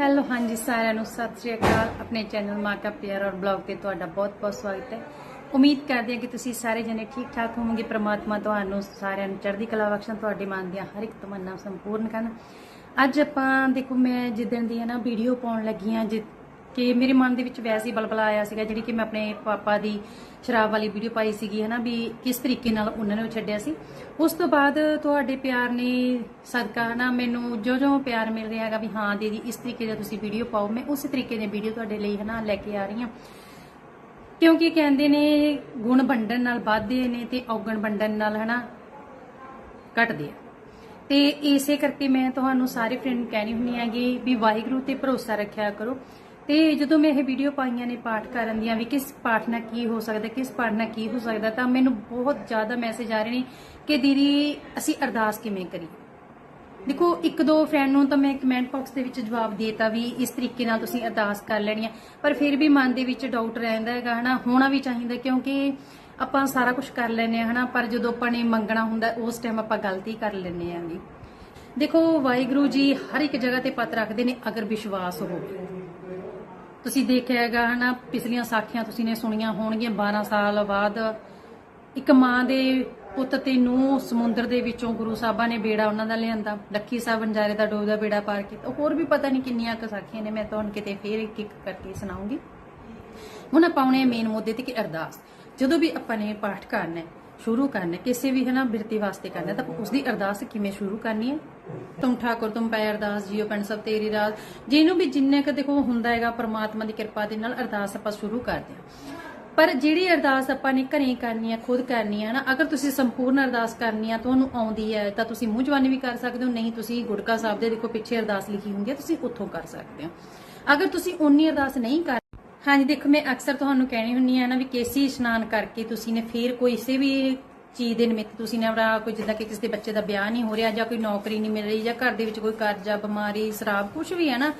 Hello, ਹਾਂਜੀ, ਸਾਰਿਆਂ ਨੂੰ ਸਤਿ ਸ਼੍ਰੀ ਅਕਾਲ। ਆਪਣੇ ਚੈਨਲ ਮਾਕਾ ਪਿਆਰ ਔਰ ਬਲੌਗ ਤੇ ਤੁਹਾਡਾ ਬਹੁਤ-ਬਹੁਤ ਸਵਾਗਤ ਹੈ। ਉਮੀਦ ਕਰਦੇ ਹਾਂ ਕਿ ਤੁਸੀਂ ਸਾਰੇ ਜਣੇ ਠੀਕ ਠਾਕ ਹੋਵੋਗੇ। ਪ੍ਰਮਾਤਮਾ ਤੁਹਾਨੂੰ ਸਾਰਿਆਂ ਨੂੰ ਚੜ੍ਹਦੀ ਕਲਾ ਬਖਸ਼ਣ, ਤੁਹਾਡੇ ਮਨ ਦੀਆਂ ਹਰ ਇੱਕ ਤਮੰਨਾ ਸੰਪੂਰਨ ਕਰਨ। ਅੱਜ ਆਪਾਂ, ਦੇਖੋ, ਮੈਂ ਜਿੱਦਣ ਦੀ ਹੈ ਨਾ ਵੀਡੀਓ ਪਾਉਣ ਲੱਗੀ ਹਾਂ, ਜਿ ਕਿ ਮੇਰੇ ਮਨ ਦੇ ਵਿੱਚ ਵੈਸੇ ਹੀ ਬਲਬਲਾ ਆਇਆ ਸੀਗਾ, ਜਿਹੜੀ ਕਿ ਮੈਂ ਆਪਣੇ ਪਾਪਾ ਦੀ ਸ਼ਰਾਬ ਵਾਲੀ ਵੀਡੀਓ ਪਾਈ ਸੀਗੀ, ਹਨਾ, ਵੀ ਕਿਸ ਤਰੀਕੇ ਨਾਲ ਉਹਨਾਂ ਨੇ ਛੱਡਿਆ ਸੀ। ਉਸ ਤੋਂ ਬਾਅਦ ਤੁਹਾਡੇ ਪਿਆਰ ਨੇ ਸਦਕਾ ਨਾ ਮੈਨੂੰ ਜੋ ਜੋ ਪਿਆਰ ਮਿਲ ਰਿਹਾ ਹੈਗਾ ਵੀ ਹਾਂ, ਦੀਦੀ, ਇਸ ਤਰੀਕੇ ਦਾ ਤੁਸੀਂ ਵੀਡੀਓ ਪਾਓ, ਮੈਂ ਉਸੇ ਤਰੀਕੇ ਦੀ ਵੀਡੀਓ ਤੁਹਾਡੇ ਲਈ ਹੈ ਲੈ ਕੇ ਆ ਰਹੀ ਹਾਂ। ਕਿਉਂਕਿ ਕਹਿੰਦੇ ਨੇ ਗੁਣ ਵੰਡਣ ਨਾਲ ਵੱਧਦੇ ਨੇ ਤੇ ਔਗਣ ਵੰਡਣ ਨਾਲ, ਹਨਾ, ਘਟਦੇ ਆ। ਤੇ ਇਸੇ ਕਰਕੇ ਮੈਂ ਤੁਹਾਨੂੰ ਸਾਰੇ ਫਰੈਂਡ ਕਹਿਣੀ ਹੁੰਨੀ ਹੈਗੀ ਵੀ ਵਾਹਿਗੁਰੂ ਤੇ ਭਰੋਸਾ ਰੱਖਿਆ ਕਰੋ। ਤੇ ਜਦੋਂ ਮੈਂ ਇਹ ਵੀਡੀਓ ਪਾਈਆਂ ਨੇ ਪਾਠ ਕਰਨ ਦੀਆਂ ਵੀ ਕਿਸ ਪਾਠ ਨਾਲ ਕੀ ਹੋ ਸਕਦਾ, ਕਿਸ ਪਾਠ ਨਾਲ ਕੀ ਹੋ ਸਕਦਾ, ਤਾਂ ਮੈਨੂੰ ਬਹੁਤ ਜ਼ਿਆਦਾ ਮੈਸੇਜ ਆ ਰਹੇ ਨੇ ਕਿ ਦੀਦੀ, ਅਸੀਂ ਅਰਦਾਸ ਕਿਵੇਂ ਕਰੀ ਦੇਖੋ, ਇੱਕ ਦੋ ਫਰੈਂਡ ਨੂੰ ਤਾਂ ਮੈਂ ਕਮੈਂਟ ਬਾਕਸ ਦੇ ਵਿੱਚ ਜਵਾਬ ਦੇਤਾ ਵੀ ਇਸ ਤਰੀਕੇ ਨਾਲ ਤੁਸੀਂ ਅਰਦਾਸ ਕਰ ਲੈਣੀ ਹੈ ਪਰ ਫਿਰ ਵੀ ਮਨ ਦੇ ਵਿੱਚ ਡਾਊਟ ਰਹਿੰਦਾ ਹੈਗਾ, ਹਨਾ? ਹੋਣਾ ਵੀ ਚਾਹੀਦਾ ਕਿਉਂਕਿ ਆਪਾਂ ਸਾਰਾ ਕੁਝ ਕਰ ਲੈਨੇ ਆ, ਹਨਾ? ਪਰ ਜਦੋਂ ਆਪਾਂ ਨੇ ਮੰਗਣਾ ਹੁੰਦਾ, ਉਸ ਟਾਈਮ ਆਪਾਂ ਗਲਤੀ ਕਰ ਲੈਨੇ ਆਂਗੇ ਦੇਖੋ, ਵਾਹਿਗੁਰੂ ਜੀ ਹਰ ਇੱਕ ਜਗ੍ਹਾ ਤੇ ਪਤ ਰੱਖਦੇ ਨੇ ਅਗਰ ਵਿਸ਼ਵਾਸ ਹੋਵੇ। ਤੁਸੀਂ ਦੇਖਿਆ ਹੈਗਾ ਹਨਾ, ਪਿਛਲੀਆਂ ਸਾਖੀਆਂ ਤੁਸੀਂ ਨੇ ਸੁਣੀਆਂ ਹੋਣਗੀਆਂ 12 ਸਾਲ ਬਾਅਦ। ਇੱਕ ਮਾਂ ਦੇ ਪੁੱਤ ਤੇ ਨੂੰ ਸਮੁੰਦਰ ਦੇ ਵਿੱਚੋਂ ਗੁਰੂ ਸਾਹਿਬਾਂ ਨੇ ਬੇੜਾ ਉਹਨਾਂ ਦਾ ਲਿਆਂਦਾ। ਲੱਖੀ ਸਾਹਿਬ ਬੰਜਾਰੇ ਦਾ ਡੋਬ ਦਾ ਬੇੜਾ ਪਾਰ ਕੀਤਾ। ਹੋਰ ਵੀ ਪਤਾ ਨਹੀਂ ਕਿੰਨੀਆਂ ਕੁ ਸਾਖੀਆਂ ਨੇ, ਮੈਂ ਤੁਹਾਨੂੰ ਕਿਤੇ ਫੇਰ ਇੱਕ ਇੱਕ ਕਰਕੇ ਸੁਣਾਉਂਗੀ। ਹੁਣ ਆਪਾਂ ਆਉਣੇ ਮੇਨ ਮੁੱਦੇ ਤੇ ਕਿ ਅਰਦਾਸ। ਜਦੋਂ ਵੀ ਆਪਾਂ ਨੇ ਪਾਠ ਕਰਨਾ ਹੈ ਸ਼ੁਰੂ ਕਰਨਾ, ਕਿਸੇ ਵੀ ਹਨਾ ਬਿਰਤੀ ਵਾਸਤੇ ਕਰਨਾ, ਤਾਂ ਉਸ ਦੀ ਅਰਦਾਸ ਕਿਵੇਂ ਸ਼ੁਰੂ ਕਰਨੀ ਹੈ? ਤੁਮ ਠਾਕੁਰ, ਤੁਮ ਪੈ ਅਰਦਾਸ, ਜੀਓ ਪਿੰਡ ਸਭ ਤੇਰੀ ਰਾਜ। ਜਿਹਨੂੰ ਵੀ ਜਿੰਨੇ ਕ ਦੇਖੋ ਹੁੰਦਾ ਹੈਗਾ, ਪ੍ਰਮਾਤਮਾ ਦੀ ਕਿਰਪਾ ਦੇ ਨਾਲ ਅਰਦਾਸ ਆਪਾਂ ਸ਼ੁਰੂ ਕਰਦੇ ਹਾਂ। ਪਰ ਜਿਹੜੀ ਅਰਦਾਸ ਆਪਾਂ ਨੇ ਘਰੇ ਕਰਨੀ ਆ ਖੁਦ ਕਰਨੀ ਹੈ, ਨਾ, ਅਗਰ ਤੁਸੀਂ ਸੰਪੂਰਨ ਅਰਦਾਸ ਕਰਨੀ ਆ ਤੁਹਾਨੂੰ ਆਉਂਦੀ ਹੈ, ਤਾਂ ਤੁਸੀਂ ਮੂੰਹ ਜਵਾਨੀ ਵੀ ਕਰ ਸਕਦੇ ਹੋ, ਨਹੀਂ, ਤੁਸੀਂ ਗੁੜਕਾ ਸਾਹਿਬ ਦੇ ਦੇਖੋ, ਪਿੱਛੇ ਅਰਦਾਸ ਲਿਖੀ ਹੁੰਦੀ ਹੈ, ਤੁਸੀਂ ਉੱਥੋਂ ਕਰ ਸਕਦੇ ਹੋ। ਅਗਰ ਤੁਸੀਂ ਉਨੀ ਅਰਦਾਸ ਨਹੀਂ ਕਰ ਹਾਂਜੀ, ਦੇਖੋ, ਮੈਂ ਅਕਸਰ ਤੁਹਾਨੂੰ ਕਹਿਣੀ ਹੁੰਨੀ ਆ ਨਾ ਵੀ ਕੇਸੀ ਇਸ਼ਨਾਨ ਕਰਕੇ ਤੁਸੀਂ ਨੇ ਫੇਰ ਕੋਈ ਕਿਸੇ ਵੀ ਚੀਜ਼ ਦੇ ਨਿਮਿਤ ਤੁਸੀਂ ਨੇ ਆਪਣਾ ਕੋਈ ਜਿੱਦਾਂ ਕਿ ਕਿਸੇ ਦੇ ਬੱਚੇ ਦਾ ਵਿਆਹ ਨਹੀਂ ਹੋ ਰਿਹਾ ਜਾਂ ਕੋਈ ਨੌਕਰੀ ਨਹੀਂ ਮਿਲ ਰਹੀ ਜਾਂ ਘਰ ਦੇ ਵਿੱਚ ਕੋਈ ਕਰਜ਼ਾ, ਬਿਮਾਰੀ, ਸ਼ਰਾਬ ਕੁਝ ਵੀ ਹੈ ਨਾ,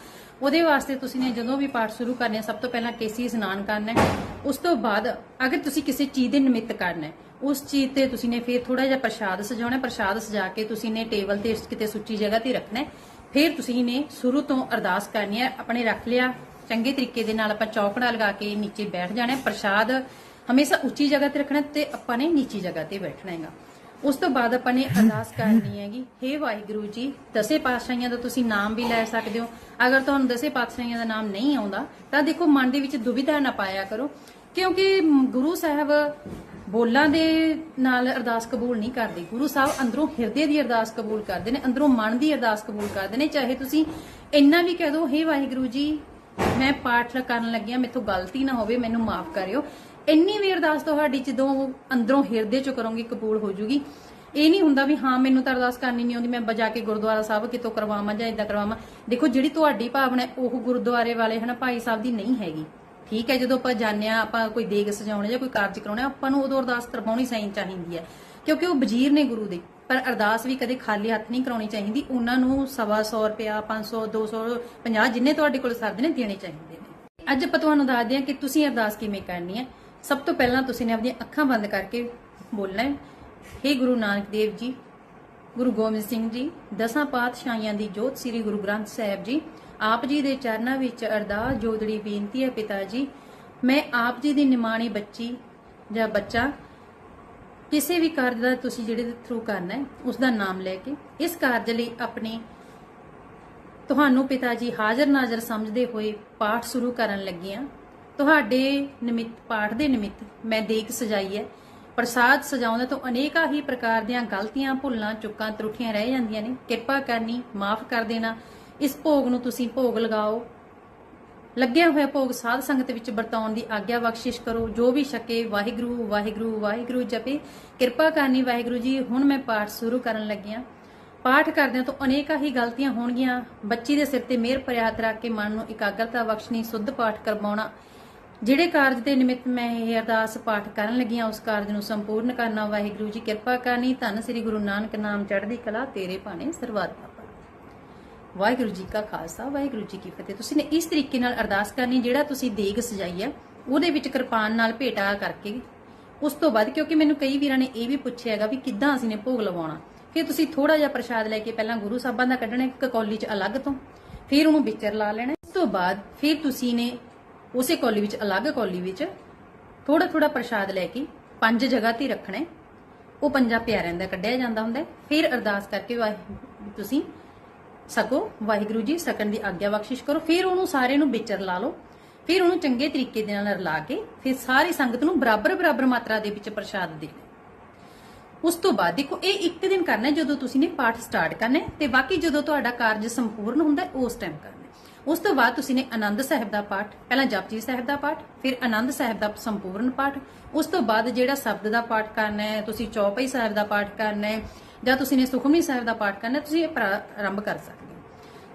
ਉਹਦੇ ਵਾਸਤੇ ਤੁਸੀਂ ਨੇ ਜਦੋਂ ਵੀ ਪਾਠ ਸ਼ੁਰੂ ਕਰਨੇ ਸਭ ਤੋਂ ਪਹਿਲਾਂ ਕੇਸੀ ਇਸ਼ਨਾਨ ਕਰਨਾ ਹੈ। ਉਸ ਤੋਂ ਬਾਅਦ ਅਗਰ ਤੁਸੀਂ ਕਿਸੇ ਚੀਜ਼ ਦੇ ਨਿਮਿਤ ਕਰਨਾ ਹੈ, ਉਸ ਚੀਜ਼ ਤੇ ਤੁਸੀਂ ਨੇ ਫਿਰ ਥੋੜਾ ਜਿਹਾ ਪ੍ਰਸ਼ਾਦ ਸਜਾਉਣਾ ਪ੍ਰਸ਼ਾਦ ਸਜਾ ਕੇ ਤੁਸੀਂ ਨੇ ਟੇਬਲ ਤੇ ਕਿਤੇ ਸੁੱਚੀ ਜਗ੍ਹਾ ਤੇ ਰੱਖਣਾ ਹੈ। ਫਿਰ ਤੁਸੀਂ ਨੇ ਸ਼ੁਰੂ ਤੋਂ ਅਰਦਾਸ ਕਰਨੀ ਹੈ, ਆਪਣੇ ਰੱਖ ਲਿਆ ਚੰਗੇ ਤਰੀਕੇ ਦੇ ਨਾਲ ਆਪਾਂ ਚੌਕੜਾ ਲਗਾ ਕੇ ਨੀਚੇ ਬੈਠ ਜਾਣਾ ਪ੍ਰਸ਼ਾਦ ਹਮੇਸ਼ਾ ਉੱਚੀ ਜਗ੍ਹਾ ਤੇ ਰੱਖਣਾ ਤੇ ਆਪਾਂ ਨੇ ਨੀਚੀ ਜਗ੍ਹਾ ਤੇ ਬੈਠਣਾ ਹੈਗਾ। ਉਸ ਤੋਂ ਬਾਅਦ ਆਪਾਂ ਨੇ ਅਰਦਾਸ ਕਰਨੀ ਹੈਗੀ, ਹੇ ਵਾਹਿਗੁਰੂ ਜੀ, ਦਸੇ ਪਾਤਸ਼ਾਹੀਆਂ ਦਾ ਤੁਸੀਂ ਨਾਮ ਵੀ ਲੈ ਸਕਦੇ ਹੋ। ਅਗਰ ਤੁਹਾਨੂੰ ਦਸੇ ਪਾਤਸ਼ਾਹੀਆਂ ਦਾ ਨਾਮ ਨਹੀਂ ਆਉਂਦਾ, ਤਾਂ ਦੇਖੋ ਮਨ ਦੇ ਵਿੱਚ ਦੁਵਿਧਾ ਨਾ ਪਾਇਆ ਕਰੋ। ਕਿਉਂਕਿ ਗੁਰੂ ਸਾਹਿਬ ਬੋਲਾਂ ਦੇ ਨਾਲ ਅਰਦਾਸ ਕਬੂਲ ਨਹੀਂ ਕਰਦੇ। ਗੁਰੂ ਸਾਹਿਬ ਅੰਦਰੋਂ ਹਿਰਦੇ ਦੀ ਅਰਦਾਸ ਕਬੂਲ ਕਰਦੇ ਨੇ, ਅੰਦਰੋਂ ਮਨ ਦੀ ਅਰਦਾਸ ਕਬੂਲ ਕਰਦੇ ਨੇ। ਚਾਹੇ ਤੁਸੀਂ ਇੰਨਾ ਵੀ ਕਹਿ ਦਿਓ ਹੇ ਵਾਹਿਗੁਰੂ ਜੀ ਮੈਂ ਪਾਠ ਕਰਨ ਲੱਗਿਆ ਮੇਥੋਂ ਗਲਤੀ ਨਾ ਹੋਵੇ, ਮੈਨੂੰ ਮਾਫ ਕਰਿਓ। ਇੰਨੀ ਵੀ ਅਰਦਾਸ ਤੁਹਾਡੀ ਜਦੋਂ ਅੰਦਰੋਂ ਹਿਰਦੇ ਚੋਂ ਕਰੋਗੇ, ਕਬੂਲ ਹੋ ਜੂਗੀ। ਇਹ ਨਹੀਂ ਹੁੰਦਾ ਵੀ ਹਾਂ, ਮੈਨੂੰ ਤਾਂ ਅਰਦਾਸ ਕਰਨੀ ਨਹੀਂ ਆਉਂਦੀ, ਮੈਂ ਬਜਾ ਕੇ ਗੁਰਦੁਆਰਾ ਸਾਹਿਬ ਕਿਤੋਂ ਕਰਵਾਵਾਂ ਜਾਂ ਇਦਾਂ ਕਰਵਾਵਾਂ। ਦੇਖੋ, ਜਿਹੜੀ ਤੁਹਾਡੀ ਭਾਵਨਾ ਉਹ ਗੁਰਦੁਆਰੇ ਵਾਲੇ ਹਨਾ, ਭਾਈ ਸਾਹਿਬ ਦੀ ਨਹੀਂ ਹੈਗੀ। ਠੀਕ ਹੈ, ਜਦੋਂ ਆਪਾਂ ਜਾਂਦੇ ਆ ਆਪਾਂ ਕੋਈ ਦੇਗ ਸਜਾਉਣੇ ਜਾਂ ਕੋਈ ਕਾਰਜ ਕਰਾਉਣੇ ਆਪਾਂ ਨੂੰ ਉਦੋਂ ਅਰਦਾਸ ਕਰਵਾਉਣੀ ਸਹੀ ਚਾਹੀਦੀ ਹੈ। ਕਿਉਂਕਿ ਉਹ ਵਜ਼ੀਰ ਨੇ ਗੁਰੂ ਦੇ। ਪਰ ਅਰਦਾਸ ਵੀ ਕਦੇ ਖਾਲੀ ਹੱਥ ਨਹੀਂ ਕਰਾਉਣੀ ਚਾਹੀਦੀ। ਉਹਨਾਂ ਨੂੰ ਸਵਾ ਸੌ ਰੁਪਿਆ 500 200 50 ਜਿੰਨੇ ਤੁਹਾਡੇ ਕੋਲ ਸਰਦੇ ਨੇ ਦੇਣੇ ਚਾਹੀਦੇ ਨੇ। ਅੱਜ ਆਪਾਂ ਤੁਹਾਨੂੰ ਦੱਸਦੇ ਹਾਂ ਕਿ ਤੁਸੀਂ ਅਰਦਾਸ ਕਿਵੇਂ ਕਰਨੀ ਹੈ। ਸਭ ਤੋਂ ਪਹਿਲਾਂ ਤੁਸੀਂ ਨੇ ਆਪਣੀਆਂ ਅੱਖਾਂ ਬੰਦ ਕਰਕੇ ਬੋਲਣਾ ਹੈ। ਹੇ ਗੁਰੂ ਨਾਨਕ ਦੇਵ ਜੀ, ਗੁਰੂ ਗੋਬਿੰਦ ਸਿੰਘ ਜੀ, ਦਸਾਂ ਪਾਤਸ਼ਾਹੀਆਂ ਦੀ ਜੋਤ ਸ੍ਰੀ ਗੁਰੂ ਗ੍ਰੰਥ ਸਾਹਿਬ ਜੀ, ਆਪ ਜੀ ਦੇ ਚਰਨਾਂ ਵਿੱਚ ਅਰਦਾਸ ਜੋਦੜੀ ਬੇਨਤੀ ਹੈ ਪਿਤਾ ਜੀ, ਮੈਂ ਆਪ ਜੀ ਦੀ ਨਿਮਾਣੀ ਬੱਚੀ ਜਾਂ ਬੱਚਾ ਕਿਸੇ ਵੀ ਕਾਰਜ ਦਾ ਤੁਸੀਂ ਜਿਹੜੇ ਦੇ ਥਰੂ ਕਰਨਾ ਹੈ, ਉਸ ਦਾ ਨਾਮ ਲੈ ਕੇ, ਇਸ ਕਾਰਜ ਲਈ ਆਪਣੇ ਤੁਹਾਨੂੰ ਪਿਤਾ ਜੀ ਹਾਜ਼ਰ ਨਾਜ਼ਰ ਸਮਝਦੇ ਹੋਏ ਪਾਠ ਸ਼ੁਰੂ ਕਰਨ ਲੱਗੀਆਂ ਤੁਹਾਡੇ ਨਿਮਿਤ, ਪਾਠ ਦੇ ਨਿਮਿਤ ਮੈਂ ਦੇਖ ਸਜਾਈ ਹੈ। ਪ੍ਰਸਾਦ ਸਜਾਉਂਦਾ ਤੋਂ ਅਨੇਕਾਂ ਹੀ ਪ੍ਰਕਾਰ ਦੀਆਂ ਗਲਤੀਆਂ, ਭੁੱਲਾਂ, ਚੁੱਕਾਂ, ਤਰੁੱਠੀਆਂ ਰਹਿ ਜਾਂਦੀਆਂ ਨੇ। ਕਿਰਪਾ ਕਰਨੀ, ਮਾਫ ਕਰ ਦੇਣਾ। ਇਸ ਭੋਗ ਨੂੰ ਤੁਸੀਂ ਭੋਗ ਲਗਾਓ। ਲੱਗਿਆ ਹੋਇਆ ਭੋਗ ਸਾਧ ਸੰਗਤ ਵਿੱਚ ਵਰਤਾਉਣ ਦੀ ਆਗਿਆ ਬਖਸ਼ਿਸ਼ ਕਰੋ, ਜੋ ਵੀ ਛਕੇ ਵਾਹਿਗੁਰੂ ਵਾਹਿਗੁਰੂ ਵਾਹਿਗੁਰੂ ਜਪੇ। ਕਿਰਪਾ ਕਰਨੀ ਵਾਹਿਗੁਰੂ ਜੀ, ਹੁਣ ਮੈਂ ਪਾਠ ਸ਼ੁਰੂ ਕਰਨ ਲੱਗਿਆ। ਪਾਠ ਕਰਦਿਆਂ ਤੋਂ ਅਨੇਕਾਂ ਹੀ ਗਲਤੀਆਂ ਹੋਣਗੀਆਂ। ਬੱਚੀ ਦੇ ਸਿਰ ਤੇ ਮਿਹਰ ਭਰਿਆ ਹੱਥ ਰੱਖ ਕੇ ਮਨ ਨੂੰ ਇਕਾਗਰਤਾ ਬਖਸ਼ਣੀ, ਸੁੱਧ ਪਾਠ ਕਰਵਾਉਣਾ। ਜਿਹੜੇ ਕਾਰਜ ਦੇ ਨਿਮਿਤ ਮੈਂ ਇਹ ਅਰਦਾਸ ਪਾਠ ਕਰਨ ਲੱਗੀਆਂ, ਉਸ ਕਾਰਜ ਨੂੰ ਸੰਪੂਰਨ ਕਰਨਾ ਵਾਹਿਗੁਰੂ ਜੀ, ਕਿਰਪਾ ਕਰਨੀ। ਧੰਨ ਸ੍ਰੀ ਗੁਰੂ ਨਾਨਕ ਨਾਮ ਚੜ੍ਹਦੀ ਕਲਾ ਤੇਰੇ ਭਾਣੇ ਸਰਬੱਤ ਵਾਹਿਗੁਰੂ ਜੀ ਕਾ ਖਾਲਸਾ, ਵਾਹਿਗੁਰੂ ਜੀ ਕੀ ਫਤਿਹ। ਤੁਸੀਂ ਨੇ ਇਸ ਤਰੀਕੇ ਨਾਲ ਅਰਦਾਸ ਕਰਨੀ, ਜਿਹੜਾ ਤੁਸੀਂ ਦੇਗ ਸਜਾਈ ਹੈ, ਉਹਦੇ ਵਿੱਚ ਕਿਰਪਾਨ ਨਾਲ ਭੇਟਾ ਕਰਕੇ ਉਸ ਤੋਂ ਬਾਅਦ ਕਿਉਂਕਿ ਮੈਨੂੰ ਕਈ ਵੀਰਾਂ ਨੇ ਇਹ ਵੀ ਪੁੱਛਿਆ ਹੈਗਾ ਵੀ ਕਿੱਦਾਂ ਅਸੀਂ ਨੇ ਭੋਗ ਲਵਾਉਣਾ। ਫਿਰ ਤੁਸੀਂ ਥੋੜਾ ਜਿਹਾ ਪ੍ਰਸ਼ਾਦ ਲੈ ਕੇ ਪਹਿਲਾਂ ਗੁਰੂ ਸਾਹਿਬਾਂ ਦਾ ਕੱਢਣਾ, ਇੱਕ ਕੌਲੀ 'ਚ ਅਲੱਗ ਤੋਂ, ਫਿਰ ਉਹਨੂੰ ਵਿਚਰ ਲਾ ਲੈਣਾ। ਇਸ ਤੋਂ ਬਾਅਦ ਫਿਰ ਤੁਸੀਂ ਨੇ ਉਸੇ ਕੌਲੀ ਵਿੱਚ, ਅਲੱਗ ਕੌਲੀ ਵਿੱਚ ਥੋੜਾ ਥੋੜਾ ਪ੍ਰਸ਼ਾਦ ਲੈ ਕੇ ਪੰਜ ਜਗ੍ਹਾ ਤੇ ਰੱਖਣਾ ਉਹ ਪੰਜਾਂ ਪਿਆਰਿਆਂ ਦਾ ਕੱਢਿਆ ਜਾਂਦਾ ਹੁੰਦਾ ਫਿਰ ਅਰਦਾਸ ਕਰਕੇ ਵਾਹਿ- ਤੁਸੀਂ ਸਕੋ ਵਾਹਿਗੁਰੂ ਜੀ ਸਕਣ ਦੀ ਆਗਿਆ ਬਖਸ਼ਿਸ਼ ਕਰੋ, ਫਿਰ ਉਹਨੂੰ ਸਾਰੇ ਨੂੰ ਵਿਚਰ ਲਾ ਲਓ, ਫਿਰ ਉਹਨੂੰ ਚੰਗੇ ਤਰੀਕੇ ਦੇ ਨਾਲ ਰਲਾ ਕੇ, ਫਿਰ ਸਾਰੀ ਸੰਗਤ ਨੂੰ ਬਰਾਬਰ ਬਰਾਬਰ ਮਾਤਰਾ ਦੇ ਵਿੱਚ ਪ੍ਰਸ਼ਾਦ ਦੇਣਾ ਉਸ ਤੋਂ ਬਾਅਦ ਦੇਖੋ, ਇਹ ਇੱਕ ਦਿਨ ਕਰਨਾ ਜਦੋਂ ਤੁਸੀਂ ਨੇ ਪਾਠ ਸਟਾਰਟ ਕਰਨਾ ਤੇ ਬਾਕੀ ਜਦੋਂ ਤੁਹਾਡਾ ਕਾਰਜ ਸੰਪੂਰਨ ਹੁੰਦਾ ਉਸ ਟਾਈਮ ਕਰਨਾ ਉਸ ਤੋਂ ਬਾਅਦ ਤੁਸੀਂ ਨੇ ਆਨੰਦ ਸਾਹਿਬ ਦਾ ਪਾਠ, ਪਹਿਲਾਂ ਜਪਜੀ ਸਾਹਿਬ ਦਾ ਪਾਠ, ਫਿਰ ਆਨੰਦ ਸਾਹਿਬ ਦਾ ਸੰਪੂਰਨ ਪਾਠ, ਉਸ ਤੋਂ ਬਾਅਦ ਜਿਹੜਾ ਸ਼ਬਦ ਦਾ ਪਾਠ ਕਰਨਾ ਹੈ, ਤੁਸੀਂ ਚੌਪਈ ਸਾਹਿਬ ਦਾ ਪਾਠ ਕਰਨਾ ਹੈ ਜਾਂ ਤੁਸੀਂ ਨੇ ਸੁਖਮਨੀ ਸਾਹਿਬ ਦਾ ਪਾਠ ਕਰਨਾ, ਤੁਸੀਂ ਇਹ ਪ੍ਰਾ- ਕਰ ਸਕਦੇ ਹੋ।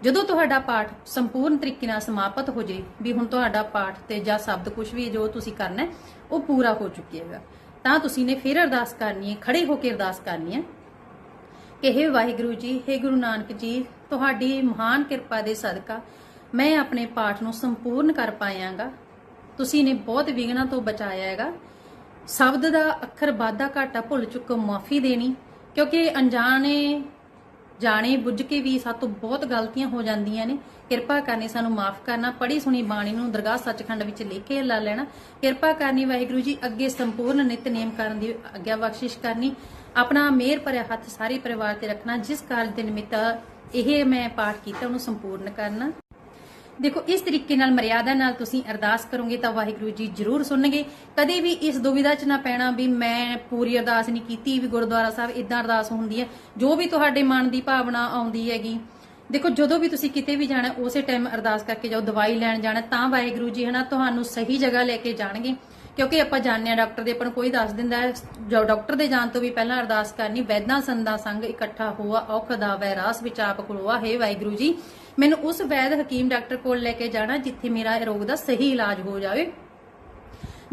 ਜਦੋਂ ਤੁਹਾਡਾ ਪਾਠ ਸੰਪੂਰਨ ਤਰੀਕੇ ਨਾਲ ਸਮਾਪਤ ਹੋ ਜੇ, ਵੀ ਹੁਣ ਤੁਹਾਡਾ ਪਾਠ ਤੇ ਜਾਂ ਸ਼ਬਦ ਕੁਝ ਵੀ ਜੋ ਤੁਸੀਂ ਕਰਨਾ, ਉਹ ਪੂਰਾ ਹੋ ਚੁੱਕਿਆ ਤਾਂ ਤੁਸੀਂ ਨੇ ਫਿਰ ਅਰਦਾਸ ਕਰਨੀ ਹੈ, ਖੜੇ ਹੋ ਕੇ ਅਰਦਾਸ ਕਰਨੀ ਹੈ ਕਿ ਹੇ ਵਾਹਿਗੁਰੂ ਜੀ, ਹੇ ਗੁਰੂ ਨਾਨਕ ਜੀ, ਤੁਹਾਡੀ ਮਹਾਨ ਕਿਰਪਾ ਦੇ ਸਦਕਾ ਮੈਂ ਆਪਣੇ ਪਾਠ ਨੂੰ ਸੰਪੂਰਨ ਕਰ ਪਾਇਆਗਾ। ਤੁਸੀਂ ਨੇ ਬਹੁਤ ਵਿਘਨਾਂ ਤੋਂ ਬਚਾਇਆ ਹੈਗਾ। ਸ਼ਬਦ ਦਾ ਅੱਖਰ ਵਾਧਾ ਘਾਟਾ ਭੁੱਲ ਚੁੱਕੋ, ਮਾਫੀ ਦੇਣੀ। ਕਿਉਂਕਿ ਅਣਜਾਣੇ ਜਾਣੇ ਬੁੱਝ ਕੇ ਵੀ ਸਾਤੋਂ ਬਹੁਤ ਗਲਤੀਆਂ ਹੋ ਜਾਂਦੀਆਂ ਨੇ। ਕਿਰਪਾ ਕਰਨੀ ਸਾਨੂੰ ਮਾਫ ਕਰਨਾ ਪੜੀ ਸੁਣੀ ਬਾਣੀ ਨੂੰ ਦਰਗਾਹ ਸੱਚਖੰਡ ਵਿੱਚ ਲਿਖ ਕੇ ਲਾ ਲੈਣਾ। ਕਿਰਪਾ ਕਰਨੀ ਵਾਹਿਗੁਰੂ ਜੀ, ਅੱਗੇ ਸੰਪੂਰਨ ਨਿਤਨੇਮ ਕਰਨ ਦੀ ਆਗਿਆ ਬਖਸ਼ਿਸ਼ ਕਰਨੀ। ਆਪਣਾ ਮਿਹਰ ਭਰਿਆ ਹੱਥ ਸਾਰੇ ਪਰਿਵਾਰ ਤੇ ਰੱਖਣਾ, ਜਿਸ ਕਾਰਜ ਦੇ ਨਿਮਿਤ ਇਹ ਮੈਂ ਪਾਠ ਕੀਤਾ, ਉਹਨੂੰ ਸੰਪੂਰਨ ਕਰਨਾ। ਦੇਖੋ, ਇਸ ਤਰੀਕੇ ਨਾਲ ਮਰਿਆਦਾ ਨਾਲ ਤੁਸੀਂ ਅਰਦਾਸ ਕਰੋਗੇ ਤਾਂ ਵਾਹਿਗੁਰੂ ਜੀ ਜ਼ਰੂਰ ਸੁਣਨਗੇ। ਕਦੇ ਵੀ ਇਸ ਦੁਵਿਧਾ 'ਚ ਨਾ ਪੈਣਾ ਵੀ ਮੈਂ ਪੂਰੀ ਅਰਦਾਸ ਨਹੀਂ ਕੀਤੀ ਵੀ ਗੁਰਦੁਆਰਾ ਸਾਹਿਬ ਇਦਾਂ ਅਰਦਾਸ ਹੁੰਦੀ ਹੈ। ਜੋ ਵੀ ਤੁਹਾਡੇ ਮਨ ਦੀ ਭਾਵਨਾ ਆਉਂਦੀ ਹੈਗੀ। ਦੇਖੋ, ਜਦੋਂ ਵੀ ਤੁਸੀਂ ਕਿਤੇ ਵੀ ਜਾਣਾ, ਉਸੇ ਟਾਈਮ ਅਰਦਾਸ ਕਰਕੇ ਜਾਓ, ਦਵਾਈ ਲੈਣ ਜਾਣਾ, ਤਾਂ ਵਾਹਿਗੁਰੂ ਜੀ ਹਨਾ, ਤੁਹਾਨੂੰ ਸਹੀ ਜਗ੍ਹਾ ਲੈ ਕੇ ਜਾਣਗੇ। ਕਿਉਂਕਿ ਆਪਾਂ ਜਾਣਦੇ ਆ ਡਾਕਟਰ ਦੇ ਆਪਾਂ ਨੂੰ ਕੋਈ ਦੱਸ ਦਿੰਦਾ ਹੈ, ਜੋ ਡਾਕਟਰ ਦੇ ਜਾਣ ਤੋਂ ਵੀ ਪਹਿਲਾਂ ਅਰਦਾਸ ਕਰਨੀ, ਵੈਦਾਂ ਸੰਦਾ ਸੰਗ ਇਕੱਠਾ ਹੋਆ, ਔਖ ਦਾ ਵੈਰਾਸ ਵਿੱਚ ਆਪ ਕੋਲੋਆ, ਹੈ ਵਾਹਿਗੁਰੂ ਜੀ। ਮੈਨੂੰ ਉਸ ਵੈਦ ਹਕੀਮ ਡਾਕਟਰ ਕੋਲ ਲੈ ਕੇ ਜਾਣਾ, ਜਿੱਥੇ ਮੇਰਾ ਰੋਗ ਦਾ ਸਹੀ ਇਲਾਜ ਹੋ ਜਾਵੇ।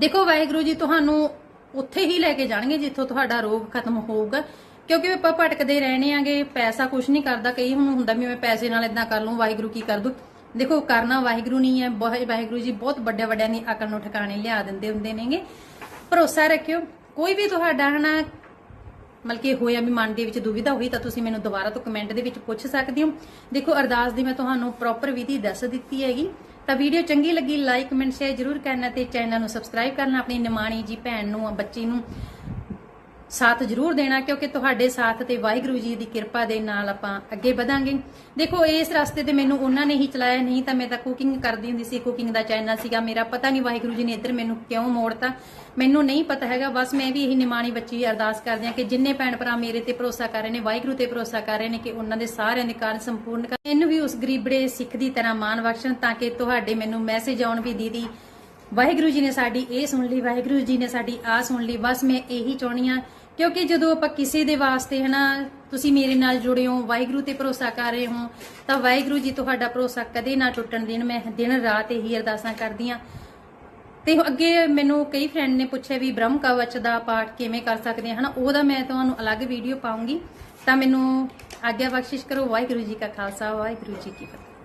ਦੇਖੋ ਵਾਹਿਗੁਰੂ ਜੀ, ਤੁਹਾਨੂੰ ਉੱਥੇ ਹੀ ਲੈ ਕੇ ਜਾਣਗੇ, ਜਿੱਥੋਂ ਤੁਹਾਡਾ ਰੋਗ ਖਤਮ ਹੋਊਗਾ। ਕਿਉਂਕਿ ਆਪਾਂ ਭਟਕਦੇ ਰਹਿਣੇ ਆਂਗੇ, ਪੈਸਾ ਕੁਝ ਨਹੀਂ ਕਰਦਾ, ਕਈ ਹੁਣ ਹੁੰਦਾ ਵੀ ਮੈਂ ਪੈਸੇ ਨਾਲ ਇਦਾਂ ਕਰ ਲੂੰ ਵਾਹਿਗੁਰੂ ਕੀ ਕਰ ਦੂ ਦੇਖੋ, ਕਰਨਾ ਵਾਹਿਗੁਰੂ ਨਹੀਂ ਹੈ ਵਾਹਿਗੁਰੂ ਜੀ ਬਹੁਤ ਵੱਡੇ ਵੱਡਿਆਂ ਦੀ ਅਕਲ ਨੂੰ ਠਿਕਾਣੇ ਲਿਆ ਦਿੰਦੇ ਹੁੰਦੇ ਨੇਗੇ। ਭਰੋਸਾ ਰੱਖਿਓ, ਕੋਈ ਵੀ ਤੁਹਾਡਾ ਹਨਾ ਮਤਲਬ ਹੋਇਆ ਵੀ ਮਨ ਦੇ ਵਿੱਚ ਦੁਵਿਧਾ ਹੋਈ, ਤਾਂ ਤੁਸੀਂ ਮੈਨੂੰ ਦੁਬਾਰਾ ਤੋਂ ਕਮੈਂਟ ਦੇ ਵਿੱਚ ਪੁੱਛ ਸਕਦੇ ਹੋ। ਦੇਖੋ, ਅਰਦਾਸ ਦੀ ਮੈਂ ਤੁਹਾਨੂੰ ਪ੍ਰੋਪਰ ਵਿਧੀ ਦੱਸ ਦਿੱਤੀ ਹੈਗੀ। ਤਾਂ ਵੀਡੀਓ ਚੰਗੀ ਲੱਗੀ ਲਾਈਕ ਕਮੈਂਟ ਸ਼ੇਅਰ ਜਰੂਰ ਕਰਨਾ ਤੇ ਚੈਨਲ ਨੂੰ ਸਬਸਕ੍ਰਾਈਬ ਕਰਨਾ। ਆਪਣੀ ਨਿਮਾਣੀ ਜੀ ਭੈਣ ਨੂੰ, ਬੱਚੀ ਨੂੰ ਸਾਥ ਜਰੂਰ ਦੇਣਾ ਕਿਉਂਕਿ ਤੁਹਾਡੇ ਸਾਥ ਤੇ ਵਾਹਿਗੁਰੂ ਜੀ ਦੀ ਕਿਰਪਾ ਦੇ ਨਾਲ ਆਪਾਂ ਅੱਗੇ ਵਧਾਂਗੇ। ਦੇਖੋ, ਇਸ ਰਸਤੇ ਤੇ ਮੈਨੂੰ ਉਹਨਾਂ ਨੇ ਹੀ ਚਲਾਇਆ, ਨਹੀਂ ਤਾਂ ਮੈਂ ਤਾਂ ਕੁਕਿੰਗ ਕਰਦੀ ਹੁੰਦੀ ਸੀ ਕੁਕਿੰਗ ਦਾ ਚੈਨਲ ਸੀਗਾ। ਮੇਰਾ ਪਤਾ ਨਹੀਂ ਵਾਹਿਗੁਰੂ ਜੀ ਨੇ ਇੱਧਰ ਮੈਨੂੰ ਕਿਉਂ ਮੋੜਤਾ। ਮੈਨੂੰ ਨਹੀਂ ਪਤਾ ਹੈਗਾ, ਬਸ ਮੈਂ ਵੀ ਇਹੀ ਨਿਮਾਣੀ ਬੱਚੀ ਅਰਦਾਸ ਕਰਦੀ ਹਾਂ ਕਿ ਜਿੰਨੇ ਭੈਣ ਭਰਾ ਮੇਰੇ ਤੇ ਭਰੋਸਾ ਕਰ ਰਹੇ ਨੇ, ਵਾਹਿਗੁਰੂ ਤੇ ਭਰੋਸਾ ਕਰ ਰਹੇ ਨੇ ਕਿ ਉਹਨਾਂ ਦੇ ਸਾਰਿਆਂ ਦੇ ਕਾਰਨ ਸੰਪੂਰਨ ਕਰ ਇਹਨੂੰ ਵੀ ਉਸ ਗਰੀਬੜੇ ਸਿੱਖ ਦੀ ਤਰ੍ਹਾਂ ਮਾਣ ਬਖਸ਼ਣ ਤਾਂ ਕਿ ਤੁਹਾਡੇ ਮੈਨੂੰ ਮੈਸੇਜ ਆਉਣ ਵੀ ਦੀਦੀ। ਵਾਹਿਗੁਰੂ ਜੀ ਨੇ ਸਾਡੀ ਇਹ ਸੁਣ ਲਈ, ਵਾਹਿਗੁਰੂ ਜੀ ਨੇ ਸਾਡੀ ਆ ਸੁਣ ਲਈ। ਬਸ ਮੈਂ ਇਹੀ ਚਾਹਣੀ ਆ ਕਿਉਂਕਿ ਜਦੋਂ ਆਪਾਂ ਕਿਸੇ ਦੇ ਵਾਸਤੇ ਹਨਾ, ਤੁਸੀਂ ਮੇਰੇ ਨਾਲ ਜੁੜੇ ਹੋ, ਵਾਹਿਗੁਰੂ ਤੇ ਭਰੋਸਾ ਕਰ ਰਹੇ ਹੋ, ਤਾਂ ਵਾਹਿਗੁਰੂ ਜੀ ਤੁਹਾਡਾ ਭਰੋਸਾ ਕਦੇ ਨਾ ਟੁੱਟਣ ਦੇਣ। ਮੈਂ ਦਿਨ ਰਾਤ ਇਹੀ ਅਰਦਾਸਾਂ ਕਰਦੀ ਆ ਤੇ ਅੱਗੇ ਮੈਨੂੰ ਕਈ ਫਰੈਂਡ ਨੇ ਪੁੱਛਿਆ ਵੀ ਬ੍ਰਹਮ ਕਵਚ ਦਾ ਪਾਠ ਕਿਵੇਂ ਕਰ ਸਕਦੇ ਹਾਂ ਹਨਾ? ਉਹਦਾ ਮੈਂ ਤੁਹਾਨੂੰ ਅਲੱਗ ਵੀਡੀਓ ਪਾਉਂਗੀ। ਤਾਂ ਮੈਨੂੰ ਆਗਿਆ ਬਖਸ਼ਿਸ਼ ਕਰੋ। ਵਾਹਿਗੁਰੂ ਜੀ ਕਾ ਖਾਲਸਾ, ਵਾਹਿਗੁਰੂ ਜੀ ਕੀ ਫਤਿਹ।